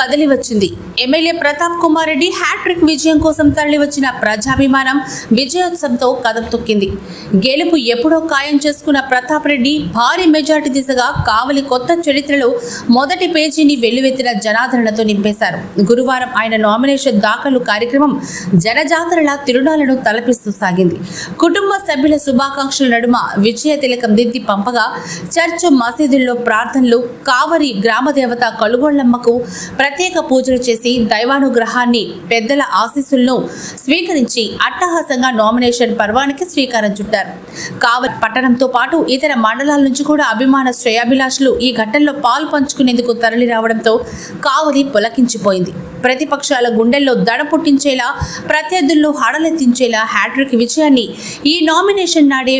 కదిలి వచ్చింది MLA Pratap Kumar Reddy hat trick విజయం కోసం తరలివచ్చిన ప్రజాభిమానం విజయోత్సవంతో కదం తొక్కింది. గెలుపు ఎప్పుడో ఖాయం చేసుకున్న ప్రతాప్ రెడ్డి భారీ మెజార్టీ దిశగా కావలి కొత్త చరిత్రలో మొదటి పేజీని వెల్లువెత్తిన జనాదరణతో నింపేశారు. గురువారం ఆయన నామినేషన్ దాఖలు కార్యక్రమం జనజాతరల తిరునాలను తలపిస్తూ సాగింది. కుటుంబ సభ్యుల శుభాకాంక్షల నడుమ విజయ తిలకం దిద్ది పంపగా చర్చ్ మసీదుల్లో ప్రార్థనలు కావరి గ్రామదేవత కలుగొళ్ళమ్మకు ప్రత్యేక పూజలు చేసి దైవానుగ్రహాన్ని పెద్దల ఆశీస్సులను స్వీకరించి అట్టహాసంగా నామినేషన్ పర్వానికి శ్రీకారం చుట్టారు. కావలి పట్టణంతో పాటు ఇతర మండలాల నుంచి కూడా అభిమాన శ్రేయాభిలాషులు ఈ ఘటనలో పాలు పంచుకునేందుకు తరలి రావడంతో కావలి పులకించిపోయింది. ప్రతిపక్షాల గుండెల్లో దడ పుట్టించేలా ప్రత్యర్థుల్లో హడలెత్తించేలా హ్యాట్రిక్ విజయాన్ని ఈ నామినేషన్ నాడే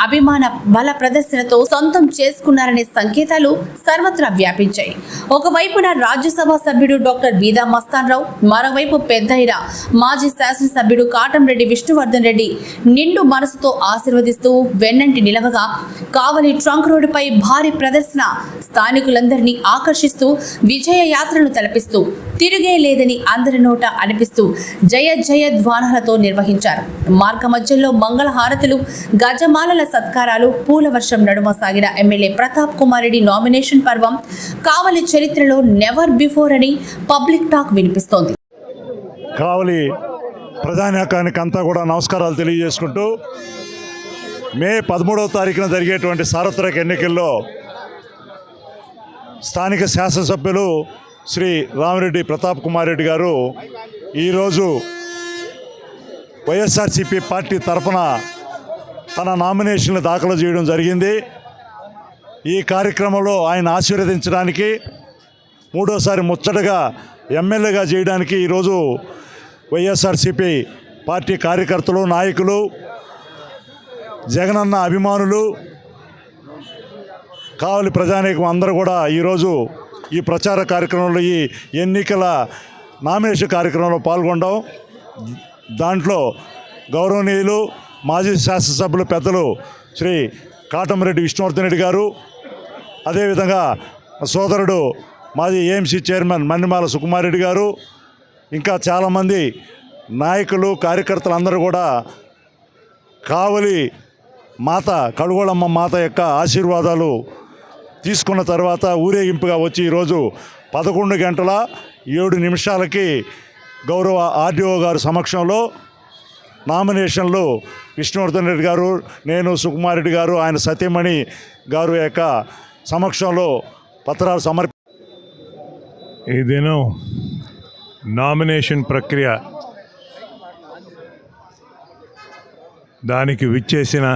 అభిమాన బల ప్రదర్శనతో సొంతం చేసుకున్నారనే సంకేతాలు సర్వత్రా వ్యాపించాయి. ఒకవైపున రాజ్యసభ సభ్యుడు డాక్టర్ బీదా మస్తాన్ రావు మరోవైపు పెద్దయిన మాజీ శాసనసభ్యుడు కాటంరెడ్డి విష్ణువర్ధన్ రెడ్డి నిండు మనసుతో ఆశీర్వదిస్తూ వెన్నంటి నిలవగా కావలి ట్రంక్ రోడ్డుపై భారీ ప్రదర్శన స్థానికులందరినీ ఆకర్షిస్తూ విజయ యాత్రను తలపిస్తూ తిరిగే లేదని అందరి నోట అనిపిస్తూ జయ జయ ధ్వానాలతో నిర్వహించారు. మార్గ మధ్యలో మంగళ హారతులు గజమాలల సత్కారాలు పూల వర్షం నడుమ సాగిన ఎమ్మెల్యే ప్రతాప్ కుమార్ రెడ్డి నామినేషన్ పర్వం కావలి చరిత్రలో నెవర్ బిఫోర్ అని పబ్లిక్ టాక్ వినిపిస్తోంది. కావలి ప్రధానికానికి అంతా కూడా నమస్కారాలు తెలియజేసుకుంటూ మే పదమూడవ తారీఖున జరిగేటువంటి సార్వత్రిక ఎన్నికల్లో స్థానిక శాసనసభ్యులు శ్రీ రామిరెడ్డి ప్రతాప్ కుమార్ రెడ్డి గారు ఈరోజు వైఎస్ఆర్సీపీ పార్టీ తరఫున తన నామినేషన్లు దాఖలు చేయడం జరిగింది. ఈ కార్యక్రమంలో ఆయన ఆశీర్వదించడానికి మూడోసారి ముచ్చటగా ఎమ్మెల్యేగా చేయడానికి ఈరోజు వైఎస్ఆర్సీపీ పార్టీ కార్యకర్తలు నాయకులు జగనన్న అభిమానులు కావలి ప్రజానీకం అందరూ కూడా ఈరోజు ఈ ప్రచార కార్యక్రమంలో ఈ ఎన్నికల నామినేషన్ కార్యక్రమంలో పాల్గొండం దాంట్లో గౌరవనీయులు మాజీ శాసనసభ్యులు పెద్దలు శ్రీ కాటమరెడ్డి విష్ణువర్ధన్ రెడ్డి గారు అదేవిధంగా సోదరుడు మాజీ ఏఎంసీ చైర్మన్ మన్నిమాల సుకుమార్ రెడ్డి గారు ఇంకా చాలామంది నాయకులు కార్యకర్తలు అందరూ కూడా కావలి మాత కడుగోళమ్మ మాత యొక్క ఆశీర్వాదాలు తీసుకున్న తర్వాత ఊరేగింపుగా వచ్చి ఈరోజు పదకొండు గంటల ఏడు నిమిషాలకి గౌరవ ఆర్డీఓ గారి సమక్షంలో నామినేషన్లు విష్ణువర్ధన్ రెడ్డి గారు నేను సుకుమార్ రెడ్డి గారు ఆయన సత్యమణి గారు యొక్క సమక్షంలో పత్రాలు సమర్పి ఈ దినం నామినేషన్ ప్రక్రియ దానికి విచ్చేసిన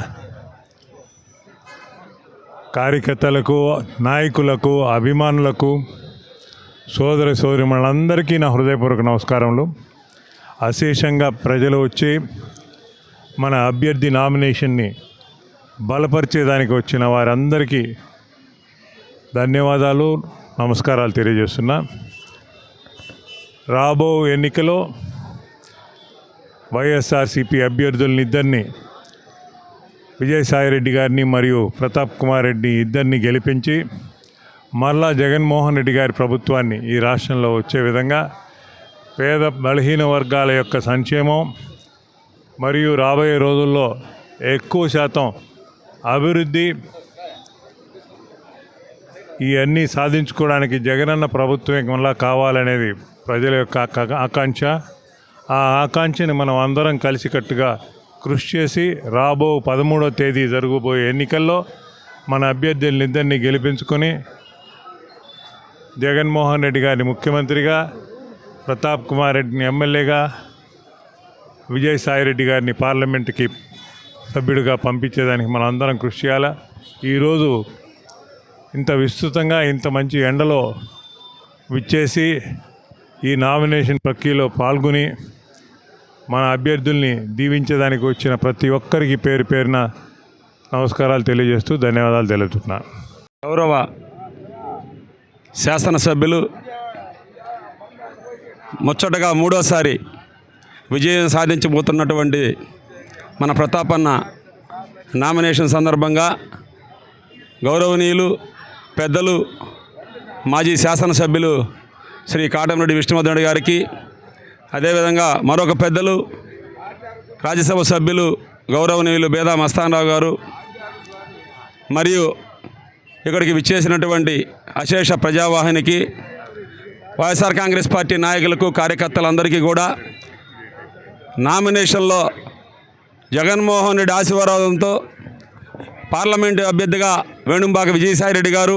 కార్యకర్తలకు నాయకులకు అభిమానులకు సోదర సోదరిమణులందరికీ నా హృదయపూర్వక నమస్కారములు. అశేషంగా ప్రజలు వచ్చి మన అభ్యర్థి నామినేషన్ని బలపరిచేదానికి వచ్చిన వారందరికీ ధన్యవాదాలు నమస్కారాలు తెలియజేస్తున్నా. రాబో ఎన్నికలో వైఎస్ఆర్సిపి అభ్యర్థులని ఇద్దరిని విజయసాయిరెడ్డి గారిని మరియు ప్రతాప్ కుమార్ రెడ్డి ఇద్దరిని గెలిపించి మరలా జగన్మోహన్ రెడ్డి గారి ప్రభుత్వాన్ని ఈ రాష్ట్రంలో వచ్చే విధంగా పేద బలహీన వర్గాల యొక్క సంక్షేమం మరియు రాబోయే రోజుల్లో ఎక్కువ శాతం అభివృద్ధి ఇవన్నీ సాధించుకోవడానికి జగనన్న ప్రభుత్వం మళ్ళా కావాలనేది ప్రజల యొక్క ఆకాంక్ష. ఆ ఆకాంక్షని మనం అందరం కలిసికట్టుగా కృషి చేసి రాబో పదమూడో తేదీ జరగబోయే ఎన్నికల్లో మన అభ్యర్థులనిద్దరినీ గెలిపించుకొని జగన్మోహన్ రెడ్డి గారిని ముఖ్యమంత్రిగా ప్రతాప్ కుమార్ రెడ్డిని ఎమ్మెల్యేగా విజయసాయిరెడ్డి గారిని పార్లమెంట్కి సభ్యుడిగా పంపించేదానికి మనం అందరం కృషి చేయాలా. ఈరోజు ఇంత విస్తృతంగా ఇంత మంచి ఎండలో విచ్చేసి ఈ నామినేషన్ ప్రక్రియలో పాల్గొని మన అభ్యర్థుల్ని దీవించడానికి వచ్చిన ప్రతి ఒక్కరికి పేరు పేరున నమస్కారాలు తెలియజేస్తూ ధన్యవాదాలు తెలుపుతున్నా. గౌరవ శాసనసభ్యులు ముచ్చటగా మూడోసారి విజయం సాధించబోతున్నటువంటి మన ప్రతాపన్న నామినేషన్ సందర్భంగా గౌరవనీయులు పెద్దలు మాజీ శాసనసభ్యులు శ్రీ కాటంరెడ్డి విష్ణువర్ధన్ గారికి అదేవిధంగా మరొక పెద్దలు రాజ్యసభ సభ్యులు గౌరవనీయులు బేదా మస్తానరావు గారు మరియు ఇక్కడికి విచ్చేసినటువంటి అశేష ప్రజావాహినికి వైఎస్ఆర్ కాంగ్రెస్ పార్టీ నాయకులకు కార్యకర్తలందరికీ కూడా నామినేషన్లో జగన్మోహన్ రెడ్డి ఆశీర్వాదంతో పార్లమెంటు అభ్యర్థిగా వేణుంబాక విజయసాయిరెడ్డి గారు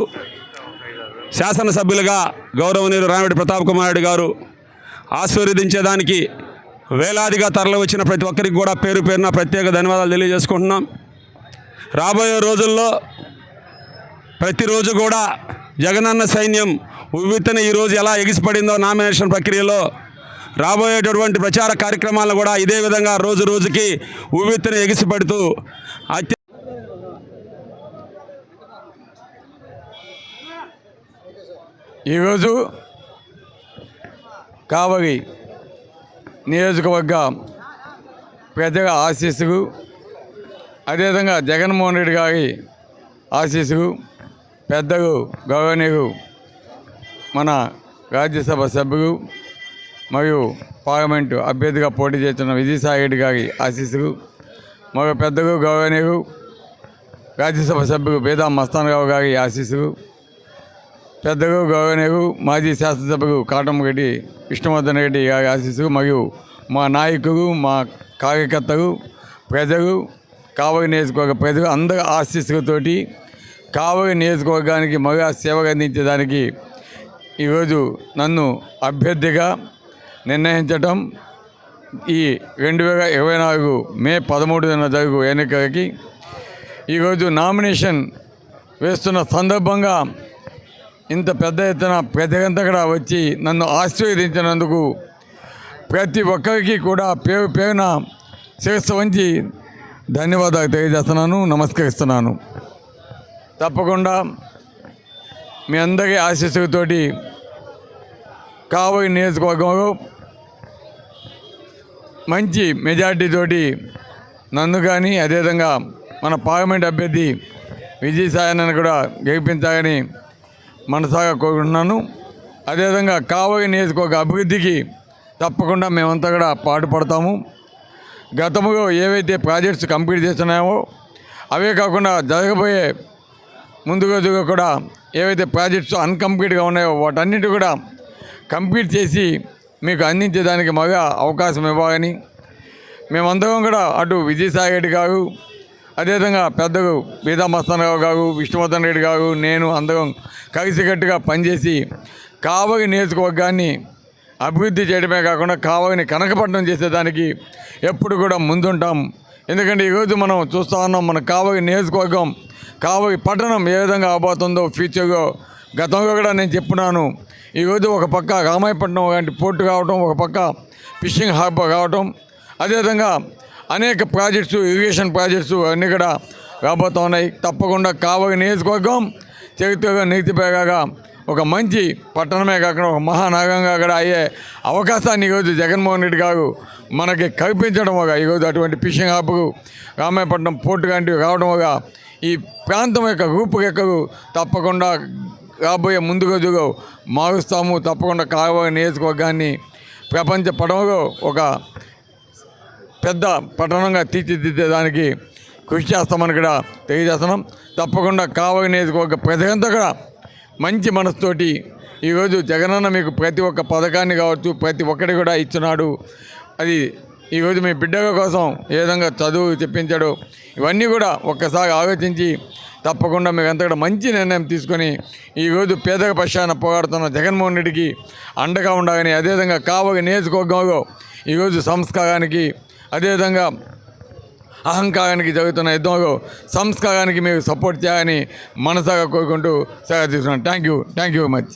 శాసనసభ్యులుగా గౌరవనీయులు రామిరెడ్డి ప్రతాప్ కుమార్ రెడ్డి గారు ఆశీర్వదించేదానికి వేలాదిగా తరలి వచ్చిన ప్రతి ఒక్కరికి కూడా పేరు పేరున ప్రత్యేక ధన్యవాదాలు తెలియజేసుకుంటున్నాం. రాబోయే రోజుల్లో ప్రతిరోజు కూడా జగనన్న సైన్యం ఉవ్విత్తన ఈరోజు ఎలా ఎగిసిపడిందో నామినేషన్ ప్రక్రియలో రాబోయేటటువంటి ప్రచార కార్యక్రమాలను కూడా ఇదే విధంగా రోజు రోజుకి ఉవ్విత్తన ఎగిసిపడుతూ అత్య ఈరోజు కావలి నియోజకవర్గ ప్రజల ఆశీస్సులు అదేవిధంగా జగన్మోహన్ రెడ్డి గారి ఆశీస్సులు పెద్దలు గౌరవనీయులు మన రాజ్యసభ సభ్యులు మరియు పార్లమెంటు అభ్యర్థిగా పోటీ చేస్తున్న విజయసాయి రెడ్డి గారి ఆశీస్సులు మరో పెద్దలు గౌరవనీయులు రాజ్యసభ సభ్యులు బేదా మస్తానరావు గారి ఆశీస్సులు పెద్దగు గౌరవనీయులు మాజీ శాసనసభకు కాటమ్మగడ్డి విష్ణువర్ధన్ రెడ్డి గారి ఆశీస్సు మరియు మా నాయకులు మా కార్యకర్తలు ప్రజలు కావలి నియోజకవర్గ ప్రజలు అందరి ఆశీస్సులతోటి కావలి నియోజకవర్గానికి మగా సేవలు అందించడానికి ఈరోజు నన్ను అభ్యర్థిగా నిర్ణయించటం ఈ రెండు వేల ఇరవై నాలుగు మే పదమూడున జరుగు ఎన్నికలకి ఈరోజు నామినేషన్ వేస్తున్న సందర్భంగా ఇంత పెద్ద ఎత్తున ప్రజలంతా కూడా వచ్చి నన్ను ఆశీర్వదించినందుకు ప్రతి ఒక్కరికి కూడా పేరు పేరున శిరస్సు వంచి ధన్యవాదాలు తెలియజేస్తున్నాను నమస్కరిస్తున్నాను. తప్పకుండా మీ అందరి ఆశీస్సులతోటి కావలి నియోజకవర్గంలో మంచి మెజార్టీతోటి నన్ను కానీ అదేవిధంగా మన పార్లమెంట్ అభ్యర్థి విజయసాయనని కూడా గెలిపించాలని మనసాగా కోరుకుంటున్నాను అదేవిధంగా కావలి నియోజకవర్గ అభివృద్ధికి తప్పకుండా మేమంతా కూడా పాటుపడతాము. గతంలో ఏవైతే ప్రాజెక్ట్స్ కంప్లీట్ చేస్తున్నామో అవే కాకుండా జరగబోయే ముందు రోజుగా కూడా ఏవైతే ప్రాజెక్ట్స్ అన్కంప్లీట్గా ఉన్నాయో వాటన్నిటి కూడా కంప్లీట్ చేసి మీకు అందించేదానికి మగా అవకాశం ఇవ్వాలని మేమందరం కూడా అటు విజయసాయి రెడ్డి గారు అదేవిధంగా పెద్ద బీదా మస్తానరావు గారు విష్ణువర్ధన్ రెడ్డి గారు నేను అందరం కలిసికట్టుగా పనిచేసి కావలి నియోజకవర్గాన్ని అభివృద్ధి చేయడమే కాకుండా కావలిని కనకపట్నం చేసేదానికి ఎప్పుడు కూడా ముందుంటాం. ఎందుకంటే ఈరోజు మనం చూస్తూ ఉన్నాం మన కావలి నియోజకవర్గం కావలి పట్టణం ఏ విధంగా అవబోతుందో ఫ్యూచర్లో గతంలో కూడా నేను చెప్పున్నాను. ఈరోజు ఒక పక్క రామాయపట్నం లాంటి పోర్టు కావటం ఒక పక్క ఫిషింగ్ హార్బర్ కావటం అదేవిధంగా అనేక ప్రాజెక్ట్స్ ఇరిగేషన్ ప్రాజెక్ట్స్ అన్నీ కూడా రాబోతూ ఉన్నాయి. తప్పకుండా కావలి నియోజకవర్గం చరిత్రగా నీతిపేగా ఒక మంచి పట్టణమే కాకుండా ఒక మహానగరంగా కూడా అయ్యే అవకాశాన్ని ఈరోజు జగన్మోహన్ రెడ్డి గారు మనకి కల్పించడం ఒక ఈరోజు అటువంటి ఫిషింగ్ హాబ్ రామాయపట్నం పోర్టు లాంటివి రావడం ఈ ప్రాంతం యొక్క రూపురేఖలు తప్పకుండా రాబోయే ముందు రోజుల్లో మారుస్తాము. తప్పకుండా కావలి నియోజకవర్గాన్ని ప్రపంచ పడవలో ఒక పెద్ద పట్టణంగా తీర్చిదిద్దేదానికి కృషి చేస్తామని కూడా తెలియజేస్తున్నాం. తప్పకుండా కావలి నియోజకవర్గ ప్రజలంతా కూడా మంచి మనసుతోటి ఈరోజు జగనన్న మీకు ప్రతి ఒక్క పథకాన్ని కావచ్చు ప్రతి ఒక్కటి కూడా ఇచ్చినాడు అది ఈరోజు మీ బిడ్డల కోసం ఏ విధంగా చదువు చెప్పించాడు ఇవన్నీ కూడా ఒక్కసారి ఆలోచించి తప్పకుండా మీకు అంతా కూడా మంచి నిర్ణయం తీసుకొని ఈరోజు పేదల పక్షాన పోరాడుతున్న జగన్మోహన్ రెడ్డికి అండగా ఉండాలని అదేవిధంగా కావలి నియోజకవర్గంలో ఈరోజు సంస్కారానికి అదేవిధంగా అహంకారానికి జరుగుతున్న యుద్ధంలో సంస్కారానికి మీరు సపోర్ట్ చేయాలని మనసాగా కోరుకుంటూ సేవ తీసుకున్నాను. Thank you thank you very much